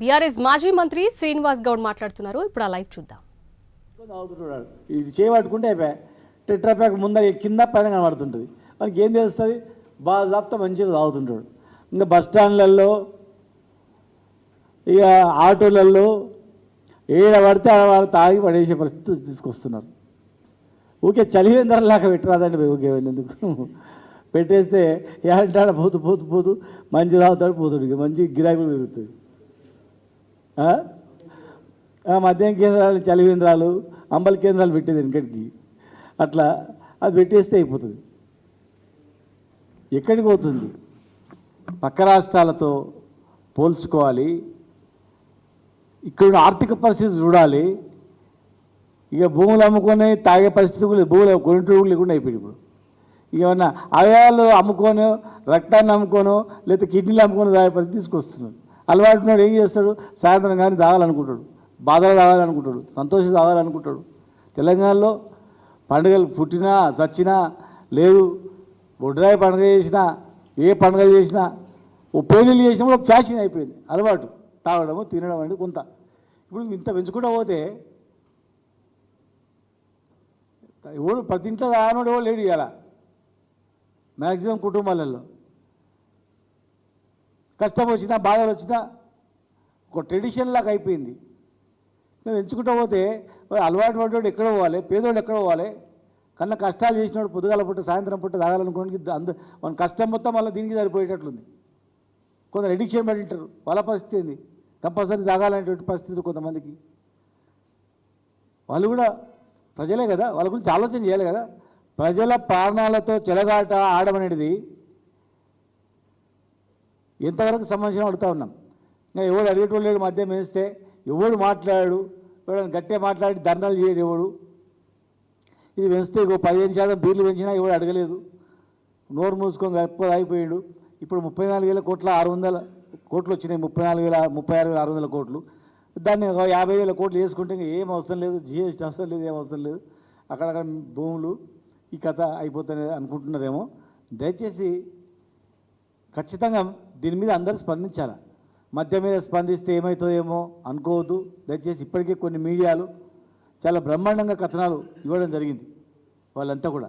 BRS మాజీ మంత్రి శ్రీనివాస్ గౌడ్ మాట్లాడుతున్నారు. ఇప్పుడు ఆ లైవ్ చూద్దాం. ఇది చేయబట్టుకుంటే అయిపోయా. ముందర కింద పైన కనబడుతుంటుంది. మనకి ఏం తెలుస్తుంది? బాగా జాప్తా మంచిగా తాగుతుంటాడు. ఇంకా బస్ స్టాండ్లలో ఇక ఆటోలలో ఏడ పడితే ఆడ వాళ్ళు తాగి పడేసే పరిస్థితి తీసుకొస్తున్నారు. ఊకే చలివేంద్రంలాగా పెట్టరాదండి ఊకే ఎందుకు? పెట్టేస్తే ఏడంటాడ పోతు పోతు పోతు మంచి తాగుతాడు పోతుడు. ఇక మంచి గిరాకీ పెరుగుతుంది. మద్యం కేంద్రాలు చలివేంద్రాలు అంబల కేంద్రాలు పెట్టేది వెనకటికి. అట్లా అది పెట్టేస్తే అయిపోతుంది. ఎక్కడికి పోతుంది? పక్క రాష్ట్రాలతో పోల్చుకోవాలి. ఇక్కడ ఆర్థిక పరిస్థితి చూడాలి. ఇక భూములు అమ్ముకొని తాగే పరిస్థితి కూడా భూములు కొనుటూ లేకుండా అయిపోయింది ఇప్పుడు. ఇక ఏమన్నా అవయాలు అమ్ముకోను రక్తాన్ని అమ్ముకోను లేకపోతే కిడ్నీలు అమ్ముకొని తాగే పరిస్థితి తీసుకొస్తున్నారు. అలవాటున్నాడు ఏం చేస్తాడు? సాయంత్రం కానీ తాగాలనుకుంటాడు. బాధలు తాగాలనుకుంటాడు. సంతోషం తాగాలనుకుంటాడు. తెలంగాణలో పండుగలు పుట్టినా చచ్చినా లేదు బొడ్రాయి పండుగ చేసినా ఏ పండుగ చేసినా ఓ పెళ్ళిళ్ళు చేసినా కూడా ఫ్యాషన్ అయిపోయింది. అలవాటు. తాగడము తినడం అనేది కొంత. ఇప్పుడు ఇంత పెంచుకుంటూ పోతే ఎవడు ప్రతి ఇంట్లో తాగనోడు ఎవడు లేడు ఇవాళ మ్యాక్సిమం కుటుంబాలలో. కష్టం వచ్చినా బాధలు వచ్చినా ఒక ట్రెడిషన్ లాగా అయిపోయింది. మేము ఎంచుకుంటూ పోతే అలవాటు పడ్డోడు ఎక్కడ పోవాలి పేదోడు ఎక్కడ పోవాలి? కన్నా కష్టాలు చేసినోడు పొద్దుగాల పుట్ట సాయంత్రం పుట్ట తాగాలనుకోవడానికి అంద మన కష్టం మొత్తం మళ్ళీ దీనికి సరిపోయేటట్లుంది. కొందరు ఎడిక్షన్ పెట్టింటారు వాళ్ళ పరిస్థితి ఏంది? కంపల్సరీ తాగాలనేటువంటి పరిస్థితి కొంతమందికి. వాళ్ళు కూడా ప్రజలే కదా? వాళ్ళ గురించి ఆలోచన చేయాలి కదా? ప్రజల ప్రాణాలతో చెలగాట ఆడమనేది ఎంతవరకు సంబంధించిన అడుగుతా ఉన్నాం. ఇంకా ఎవడు అడిగేటోళ్ళు లేడు మద్యం వేస్తే ఎవడు మాట్లాడాడు? ఎవడని గట్టిగా మాట్లాడి ధర్నాలు చేయడు ఎవడు? ఇది పెంచితే ఇంకో పదిహేను శాతం బీర్లు పెంచినా ఎవడు అడగలేదు. నోరు మూసుకొని ఎక్కువ అయిపోయాడు ఇప్పుడు ముప్పై నాలుగు వేల కోట్ల ఆరు వందల కోట్లు వచ్చినాయి. ముప్పై నాలుగు వేల ముప్పై ఆరు వేల ఆరు వందల కోట్లు. దాన్ని ఒక యాభై వేల కోట్లు వేసుకుంటే ఇంకా ఏం అవసరం లేదు. జిఎస్టీ అవసరం లేదు ఏం అవసరం లేదు. అక్కడక్కడ భూములు ఈ కథ అయిపోతుంది అనుకుంటున్నారేమో. దయచేసి ఖచ్చితంగా దీని మీద అందరూ స్పందించాలి. మధ్య మీద స్పందిస్తే ఏమవుతుందేమో అనుకోవద్దు. దయచేసి ఇప్పటికే కొన్ని మీడియాలు చాలా బ్రహ్మాండంగా కథనాలు ఇవ్వడం జరిగింది వాళ్ళంతా కూడా.